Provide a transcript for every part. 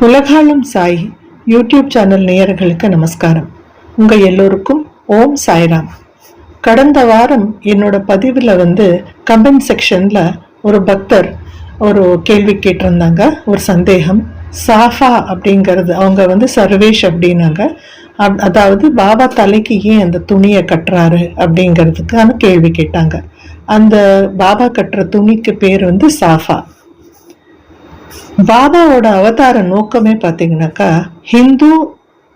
உலகாலும் Sai YouTube channel நேயர்களுக்கு நமஸ்காரம். உங்கள் எல்லோருக்கும் ஓம் சாய்ராம். கடந்த வாரம் என்னோட பதிவில் வந்து கமெண்ட் செக்ஷனில் ஒரு பக்தர் ஒரு கேள்வி கேட்டிருந்தாங்க. ஒரு சந்தேகம். சாஃபா அப்படிங்கிறது அவங்க வந்து சர்வேஷ் அப்படின்னாங்க. அப்- அதாவது பாபா தலைக்கு ஏன் அந்த துணியை கட்டுறாரு அப்படிங்கிறதுக்கான கேள்வி கேட்டாங்க. அந்த பாபா கட்டுற துணிக்கு பேர் வந்து சாஃபா. பாபாவோட அவதார நோக்கமே பார்த்தீங்கன்னாக்கா ஹிந்து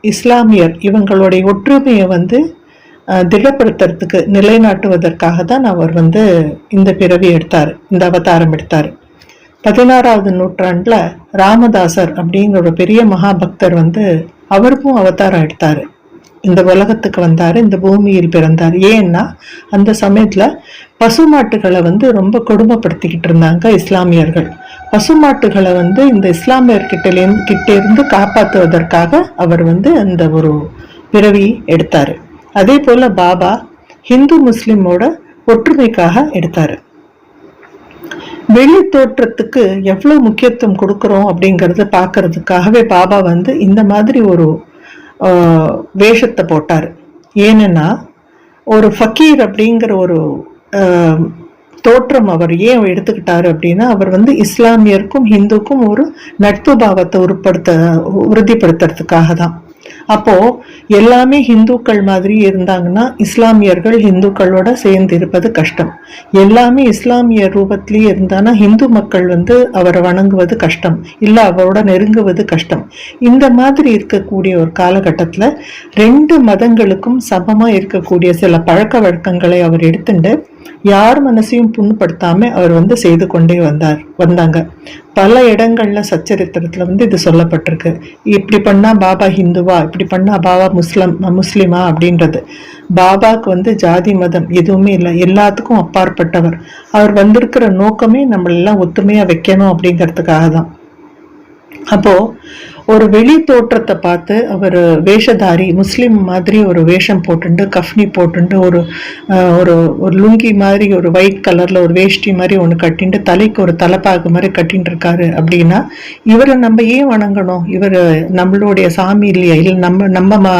இஸ்லாமியர் இவங்களுடைய ஒற்றுமையை வந்து திடப்படுத்துறதுக்கு நிலைநாட்டுவதற்காக தான் அவர் வந்து இந்த பிறவி எடுத்தார் இந்த அவதாரம் எடுத்தார். பதினாறாவது நூற்றாண்டில் ராமதாசர் அப்படிங்கிற ஒரு பெரிய மகாபக்தர் வந்து அவருக்கும் அவதாரம் எடுத்தார். இந்த உலகத்துக்கு வந்தார் இந்த பூமியில் பிறந்தார். ஏன்னா அந்த சமயத்தில் பசுமாட்டுகளை வந்து ரொம்ப கொடுமைப்படுத்திக்கிட்டு இருந்தாங்க இஸ்லாமியர்கள். பசுமாட்டுகளை வந்து இந்த இஸ்லாமியர்கிட்டலேருந்து கிட்ட இருந்து காப்பாற்றுவதற்காக அவர் வந்து அந்த ஒரு பிறவி எடுத்தார். அதே போல் பாபா ஹிந்து முஸ்லிமோட ஒற்றுமைக்காக எடுத்தார். வெளி தோற்றத்துக்கு எவ்வளவு முக்கியத்துவம் கொடுக்குறோம் அப்படிங்கறத பார்க்கறதுக்காகவே பாபா வந்து இந்த மாதிரி ஒரு வேஷத்தை போட்டார். ஏன்னா ஒரு ஃபக்கீர் அப்படிங்கிற ஒரு தோற்றம் அவர் ஏன் எடுத்துக்கிட்டாரு அப்படின்னா அவர் வந்து இஸ்லாமியருக்கும் ஹிந்துக்கும் ஒரு நட்பு பாவத்தை உருப்படுத்த உறுதிப்படுத்துறதுக்காக தான். அப்போ எல்லாமே ஹிந்துக்கள் மாதிரி இருந்தாங்கன்னா இஸ்லாமியர்கள் ஹிந்துக்களோட சேர்ந்து இருப்பது கஷ்டம். எல்லாமே இஸ்லாமிய ரூபத்திலேயே இருந்தானா ஹிந்து மக்கள் வந்து அவரை வணங்குவது கஷ்டம். இல்லை அவரோட நெருங்குவது கஷ்டம். இந்த மாதிரி இருக்கக்கூடிய ஒரு காலகட்டத்தில் ரெண்டு மதங்களுக்கும் சமமாக இருக்கக்கூடிய சில பழக்க வழக்கங்களை அவர் எடுத்துட்டு யார் மனசையும் புண்படுத்தாம அவர் வந்து செய்து கொண்டே வந்தார் வந்தாங்க. பல இடங்கள்ல சச்சரித்திரத்துல வந்து இது சொல்லப்பட்டிருக்கு. இப்படி பண்ணா பாபா ஹிந்துவா இப்படி பண்ணா பாபா முஸ்லிம் முஸ்லிமா அப்படின்றது. பாபாக்கு வந்து ஜாதி மதம் எதுவுமே இல்லை. எல்லாத்துக்கும் அப்பாற்பட்டவர். அவர் வந்திருக்கிற நோக்கமே நம்மளெல்லாம் ஒத்துமையா வைக்கணும் அப்படிங்கிறதுக்காக தான் அப்போ ஒரு வெளி தோற்றத்தை பார்த்து அவர் வேஷதாரி முஸ்லீம் மாதிரி ஒரு வேஷம் போட்டுண்டு கஃப்னி போட்டுண்டு ஒரு ஒரு ஒரு லுங்கி மாதிரி ஒரு ஒயிட் கலரில் ஒரு வேஷ்டி மாதிரி ஒன்று கட்டிண்டு தலைக்கு ஒரு தலைப்பாகு மாதிரி கட்டின்னு இருக்காரு அப்படின்னா இவரை நம்ம ஏன் வணங்கணும்? இவர் நம்மளுடைய சாமி இல்லையா? இல்லை நம்ம நம்ம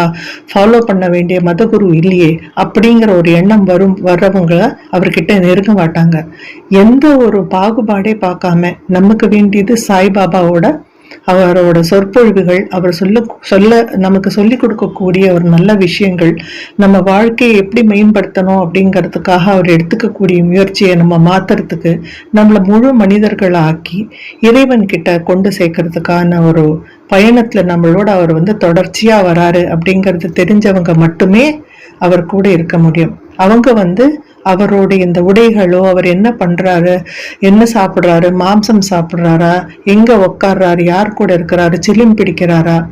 ஃபாலோ பண்ண வேண்டிய மதகுரு இல்லையே? அப்படிங்கிற ஒரு எண்ணம் வரும் வர்றவங்க அவர்கிட்ட நெருங்க மாட்டாங்க. எந்த ஒரு பாகுபாடே பார்க்காம நமக்கு வேண்டியது சாய்பாபாவோட அவரோட சொற்பொழிவுகள் அவர் சொல்ல சொல்ல நமக்கு சொல்லிக் கொடுக்கக்கூடிய ஒரு நல்ல விஷயங்கள் நம்ம வாழ்க்கையை எப்படி மேம்படுத்தணும் அப்படிங்கிறதுக்காக அவர் எடுத்துக்கக்கூடிய முயற்சியை நம்ம மாத்துறதுக்கு நம்மளை முழு மனிதர்களாக்கி இறைவன் கிட்ட கொண்டு சேர்க்கறதுக்கான ஒரு பயணத்துல நம்மளோட அவர் வந்து தொடர்ச்சியா வராரு அப்படிங்கிறது தெரிஞ்சவங்க மட்டுமே அவர் கூட இருக்க முடியும். அவங்க வந்து அவரோட இந்த உடைகளோ அவர் என்ன பண்றாரு? என்ன சாப்பிட்றாரு? மாம்சம் சாப்பிட்றாரா? எங்க உக்காடுறாரு யார் கூட இருக்கிறாரு? சிலிம் பிடிக்கிறாரா?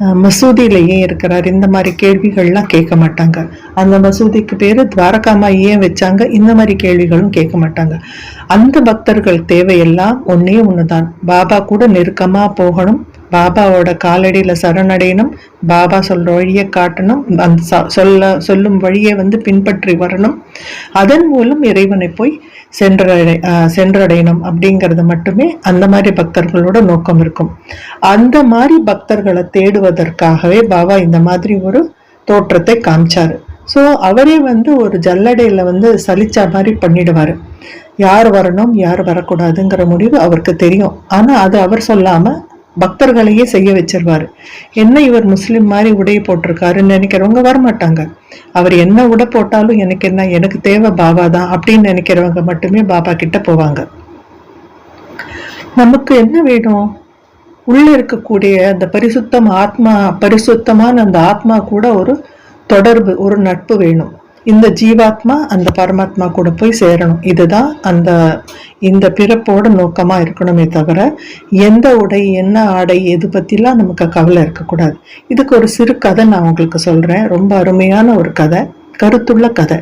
அஹ் மசூதியில ஏன் இருக்கிறாரு? இந்த மாதிரி கேள்விகள்லாம் கேட்க மாட்டாங்க. அந்த மசூதிக்கு பேர் துவாரகாமா ஏன் வச்சாங்க? இந்த மாதிரி கேள்விகளும் கேட்க மாட்டாங்க. அந்த பக்தர்கள் தேவையெல்லாம் ஒன்னே தான் பாபா கூட நெருக்கமாக போகணும். பாபாவோட காலடியில் சரணடையணும். பாபா சொல்கிற வழியை காட்டணும். அந்த ச- சொல்ல சொல்லும் வழியை வந்து பின்பற்றி வரணும். அதன் மூலம் இறைவனை போய் சென்றடை ஆஹ் சென்றடையணும் அப்படிங்கிறது மட்டுமே அந்த மாதிரி பக்தர்களோட நோக்கம் இருக்கும். அந்த மாதிரி பக்தர்களை தேடுவதற்காகவே பாபா இந்த மாதிரி ஒரு தோற்றத்தை காமிச்சாரு. ஸோ அவரே வந்து ஒரு ஜல்லடையில வந்து சலிச்சா மாதிரி பண்ணிடுவார். யார் வரணும் யார் வரக்கூடாதுங்கிற முடிவு அவருக்கு தெரியும். ஆனால் அது அவர் சொல்லாமல் பக்தர்களையே செய்ய வச்சிருவாரு. என்ன இவர் முஸ்லீம் மாதிரி உடைய போட்டிருக்காருன்னு நினைக்கிறவங்க வரமாட்டாங்க. அவர் என்ன உடை போட்டாலும் எனக்கு என்ன எனக்கு தேவை பாபா தான் அப்படின்னு நினைக்கிறவங்க மட்டுமே பாபா கிட்ட போவாங்க. நமக்கு என்ன வேணும்? உள்ள இருக்கக்கூடிய அந்த பரிசுத்தம் ஆத்மா பரிசுத்தமான அந்த ஆத்மா கூட ஒரு தொடர்பு ஒரு நட்பு வேணும். இந்த ஜீவாத்மா அந்த பரமாத்மா கூட போய் சேரணும். இதுதான் அந்த இந்த பிறப்போட நோக்கமாக இருக்கணுமே தவிர எந்த உடை என்ன ஆடை எது பற்றிலாம் நமக்கு கவலை இருக்கக்கூடாது. இதுக்கு ஒரு சிறு கதை நான் உங்களுக்கு சொல்கிறேன் ரொம்ப அருமையான ஒரு கதை கருத்துள்ள கதை.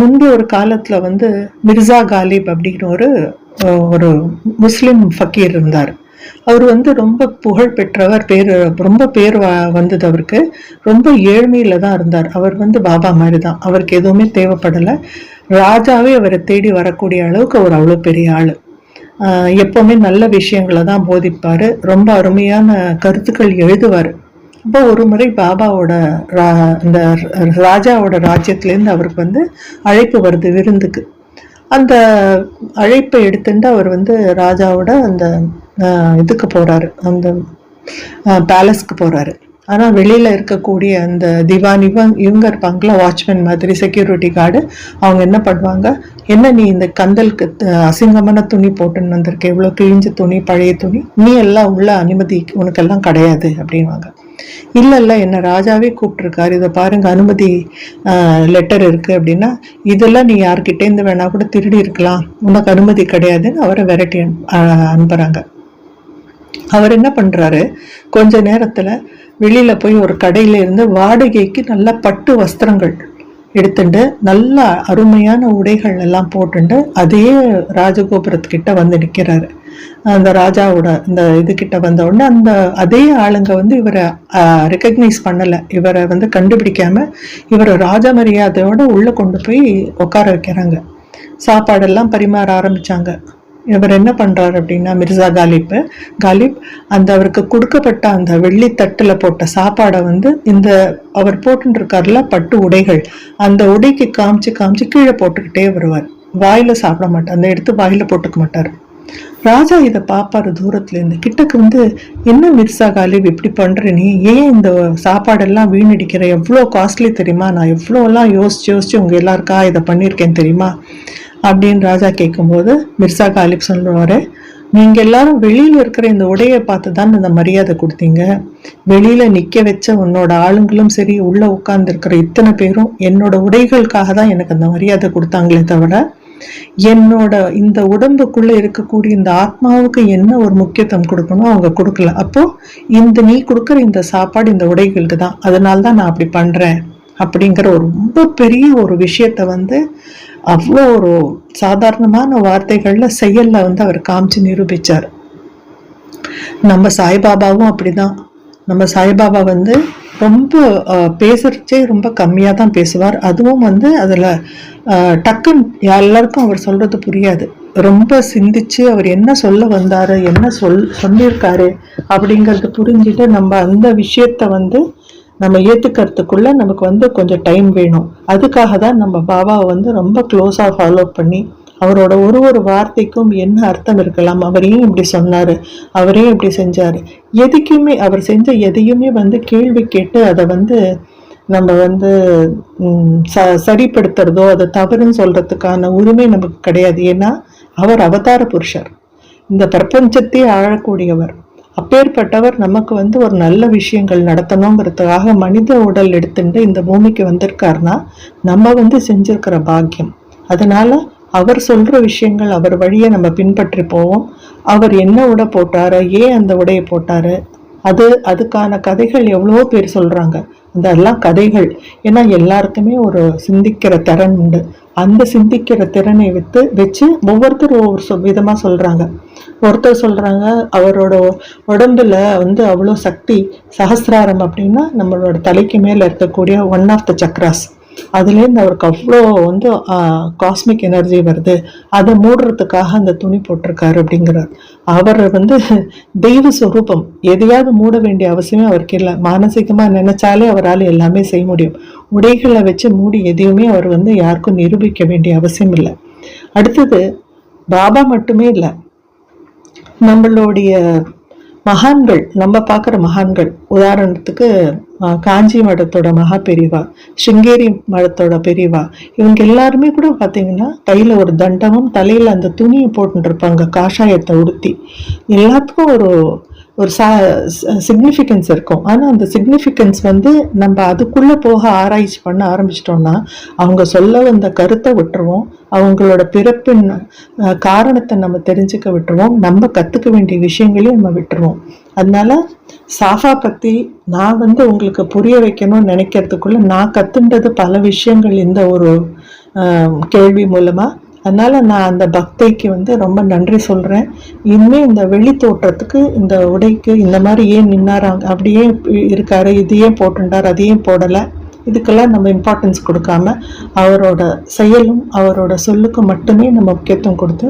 முன்பு ஒரு காலத்தில் வந்து மிர்சா காலிப் அப்படிங்கிற ஒரு ஒரு முஸ்லீம் ஃபக்கீர் இருந்தார். அவர் வந்து ரொம்ப புகழ் பெற்றவர் பேர் ரொம்ப பேர் வந்தது அவருக்கு. ரொம்ப ஏழ்மையில தான் இருந்தார். அவர் வந்து பாபா மாதிரி தான் அவருக்கு எதுவுமே தேவைப்படலை. ராஜாவே அவரை தேடி வரக்கூடிய அளவுக்கு அவர் அவ்வளோ பெரிய ஆள். ஆஹ் எப்பவுமே நல்ல விஷயங்களை தான் போதிப்பார். ரொம்ப அருமையான கருத்துக்கள் எழுதுவார். அப்போ ஒரு முறை பாபாவோட ரா- இந்த ராஜாவோட ராஜ்யத்துலேருந்து அவருக்கு வந்து அழைப்பு வருது விருந்துக்கு. அந்த அழைப்பை எடுத்துட்டு அவர் வந்து ராஜாவோட அந்த இதுக்கு போறாரு. அந்த பேலஸ்க்கு போறாரு. ஆனால் வெளியில் இருக்கக்கூடிய அந்த திவான் இவங்க இவங்க இருப்பாங்களா வாட்ச்மேன் மாதிரி செக்யூரிட்டி கார்டு அவங்க என்ன பண்ணுவாங்க? என்ன நீ இந்த கந்தலுக்கு அசிங்கமான துணி போட்டுன்னு வந்திருக்க? இவ்வளோ கிழிஞ்ச துணி பழைய துணி நீ எல்லாம் உள்ள அனுமதி உனக்கெல்லாம் கிடையாது அப்படின்வாங்க இல்ல இல்ல என்ன ராஜாவே கூப்பிட்ருக்காரு இதை பாருங்க அனுமதி லெட்டர் இருக்கு அப்படின்னா இதெல்லாம் நீ யார்கிட்டேருந்து வேணா கூட திருடி இருக்கலாம். உனக்கு அனுமதி கிடையாதுன்னு அவரை விரட்டி அனுப்புகிறாங்க அனுப்புறாங்க. அவர் என்ன பண்றாரு? கொஞ்ச நேரத்துல வெளியில போய் ஒரு கடையில இருந்து வாடகைக்கு நல்ல பட்டு வஸ்திரங்கள் எடுத்துட்டு நல்ல அருமையான உடைகள் எல்லாம் போட்டுட்டு அதே ராஜகோபுரத்துக்கிட்ட வந்து நிக்கிறாரு. அந்த ராஜாவோட இந்த இதுகிட்ட வந்த உடனே அந்த அதே ஆளுங்க வந்து இவரை ரெக்கக்னைஸ் பண்ணலை. இவரை வந்து கண்டுபிடிக்காம இவரை ராஜ மரியாதையோட உள்ள கொண்டு போய் உட்கார வைக்கிறாங்க. சாப்பாடெல்லாம் பரிமாற ஆரம்பிச்சாங்க. இவர் என்ன பண்ணுறாரு அப்படின்னா மிர்சா காலிப் காலிப் அந்த அவருக்கு கொடுக்கப்பட்ட அந்த வெள்ளி தட்டுல போட்ட சாப்பாடை வந்து இந்த அவர் போட்டுருக்கார்ல இருக்காருல பட்டு உடைகள் அந்த உடைக்கு காமிச்சு காமிச்சு கீழே போட்டுக்கிட்டே வருவார். வாயில சாப்பிட மாட்டார். அந்த எடுத்து வாயில போட்டுக்க மாட்டார். ராஜா இதை பார்ப்பாரு தூரத்துல இருந்து கிட்டக்கு வந்து என்ன மிர்சா காலிப் இப்படி பண்ற நீ? ஏன் இந்த சாப்பாடெல்லாம் வீணடிக்கிற? எவ்வளோ காஸ்ட்லி தெரியுமா? நான் எவ்வளோலாம் யோசிச்சு யோசிச்சு உங்க எல்லாருக்கா இதை பண்ணியிருக்கேன் தெரியுமா? அப்படின்னு ராஜா கேட்கும்போது மிர்சா காலிப் சொல்லுவாரு நீங்க எல்லாரும் வெளியில இருக்கிற இந்த உடையை பார்த்து தான் இந்த மரியாதை கொடுத்தீங்க. வெளியில நிக்க வச்ச உன்னோட ஆளுங்களும் சரி உள்ள உட்கார்ந்து இருக்கிற இத்தனை பேரும் என்னோட உடைகளுக்காக தான் எனக்கு அந்த மரியாதை கொடுத்தாங்களே தவிர என்னோட இந்த உடம்புக்குள்ள இருக்கக்கூடிய இந்த ஆத்மாவுக்கு என்ன ஒரு முக்கியத்துவம் கொடுக்கணும் அவங்க கொடுக்கல. அப்போ இந்த நீ கொடுக்குற இந்த சாப்பாடு இந்த உடைகளுக்கு தான். அதனால தான் நான் அப்படி பண்றேன். அப்படிங்கிற ஒரு ரொம்ப பெரிய ஒரு விஷயத்த வந்து அவ்வளோ ஒரு சாதாரணமான வார்த்தைகள்ல செயல்ல வந்து அவர் காமிச்சு நிரூபிச்சார். நம்ம சாய்பாபாவும் அப்படிதான். நம்ம சாய்பாபா வந்து ரொம்ப பேசுகிறச்சே பேசுறச்சே ரொம்ப கம்மியாக தான் பேசுவார். அதுவும் வந்து அதில் டக்குன்னு எல்லாருக்கும் அவர் சொல்கிறது புரியாது. ரொம்ப சிந்திச்சு அவர் என்ன சொல்ல வந்தார் என்ன சொல் சொல்லியிருக்காரு அப்படிங்கிறது புரிஞ்சுட்டு நம்ம அந்த விஷயத்த வந்து நம்ம ஏற்றுக்கிறதுக்குள்ளே நமக்கு வந்து கொஞ்சம் டைம் வேணும். அதுக்காக தான் நம்ம பாபாவை வந்து ரொம்ப க்ளோஸாக ஃபாலோ பண்ணி அவரோட ஒரு ஒரு வார்த்தைக்கும் என்ன அர்த்தம் இருக்கலாம்? அவரையும் இப்படி சொன்னாரு. அவரையும் இப்படி செஞ்சாரு. எதுக்குமே அவர் செஞ்ச எதையுமே வந்து கேள்வி கேட்டு அதை வந்து நம்ம வந்து ச சரிப்படுத்துறதோ அதை தவறுன்னு சொல்றதுக்கான உரிமை நமக்கு கிடையாது. ஏன்னா அவர் அவதார புருஷர். இந்த பிரபஞ்சத்தையே ஆழக்கூடியவர் அப்பேற்பட்டவர் நமக்கு வந்து ஒரு நல்ல விஷயங்கள் நடத்தணுங்கிறதுக்காக மனித உடல் எடுத்துட்டு இந்த பூமிக்கு வந்திருக்காருன்னா நம்ம வந்து செஞ்சிருக்கிற பாக்கியம். அதனால அவர் சொல்ற விஷயங்கள் அவர் வழியை நம்ம பின்பற்றி போவோம் அவர் என்ன உடை போட்டாரு? ஏன் அந்த உடையை போட்டாரு? அது அதுக்கான கதைகள் எவ்வளோ பேர் சொல்றாங்க. அதெல்லாம் கதைகள். ஏன்னா எல்லாருக்குமே ஒரு சிந்திக்கிற திறன் உண்டு. அந்த சிந்திக்கிற திறனை வித்து வச்சு ஒவ்வொருத்தரும் ஒவ்வொரு சொ- விதமா சொல்றாங்க. ஒருத்தர் சொல்றாங்க அவரோட உடம்புல வந்து அவ்வளோ சக்தி சஹஸ்ராரம் அப்படின்னா நம்மளோட தலைக்கு மேல இருக்கக்கூடிய ஒன் ஆஃப் த சக்ராஸ் அதுலேருந்து அவருக்கு அவ்வளோ வந்து காஸ்மிக் எனர்ஜி வருது. அதை மூடுறதுக்காக அந்த துணி போட்டிருக்காரு அப்படிங்கிறார். அவர் வந்து தெய்வ சுரூபம். எதையாவது மூட வேண்டிய அவசியமே அவருக்கு இல்லை. மானசீகமாக நினைச்சாலே அவரால் எல்லாமே செய்ய முடியும். உடைகளை வச்சு மூடி எதையுமே அவர் வந்து யாருக்கும் நிரூபிக்க வேண்டிய அவசியம் இல்லை. அடுத்தது பாபா மட்டுமே இல்லை. நம்மளுடைய மகான்கள் நம்ம பார்க்குற மகான்கள். உதாரணத்துக்கு காஞ்சி மடத்தோட மகா பெரியவா சிங்கேரி மடத்தோட பெரியவா இவங்க எல்லாருமே கூட பார்த்தீங்கன்னா கையில் ஒரு தண்டமும் தலையில் அந்த துணியை போட்டுருப்பாங்க இருப்பாங்க காஷாயத்தை உடுத்தி. எல்லாத்துக்கும் ஒரு ஒரு சா சிக்னிஃபிகன்ஸ் இருக்கும். ஆனால் அந்த சிக்னிஃபிகன்ஸ் வந்து நம்ம அதுக்குள்ளே போக ஆராய்ச்சி பண்ண ஆரம்பிச்சிட்டோம்னா அவங்க சொல்ல வந்த கருத்தை விட்டுருவோம். அவங்களோட பிறப்பின் காரணத்தை நம்ம தெரிஞ்சுக்க விட்டுருவோம். நம்ம கற்றுக்க வேண்டிய விஷயங்களையும் நம்ம விட்டுருவோம். அதனால சாஃபா பற்றி நான் வந்து உங்களுக்கு புரிய வைக்கணும்னு நினைக்கிறதுக்குள்ள நான் கற்றுன்றது பல விஷயங்கள் இந்த ஒரு கேள்வி மூலமாக அதனால் நான் அந்த பக்தைக்கு வந்து ரொம்ப நன்றி சொல்கிறேன் இனிமேல் இந்த வெளி தோற்றத்துக்கு இந்த உடைக்கு இந்த மாதிரி ஏன் நின்னாராங்க அப்படியே இருக்காரு இதையே போட்டுண்டார் அதையும் போடலை. இதுக்கெல்லாம் நம்ம இம்பார்ட்டன்ஸ் கொடுக்காம அவரோட செயலும் அவரோட சொல்லுக்கு மட்டுமே நம்ம முக்கியத்துவம் கொடுத்து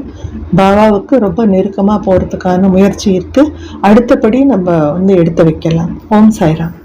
பாபாவுக்கு ரொம்ப நெருக்கமாக போகிறதுக்கான முயற்சி இருக்குது அடுத்தபடி நம்ம வந்து எடுத்து வைக்கலாம். ஓம் சாய்ராம்.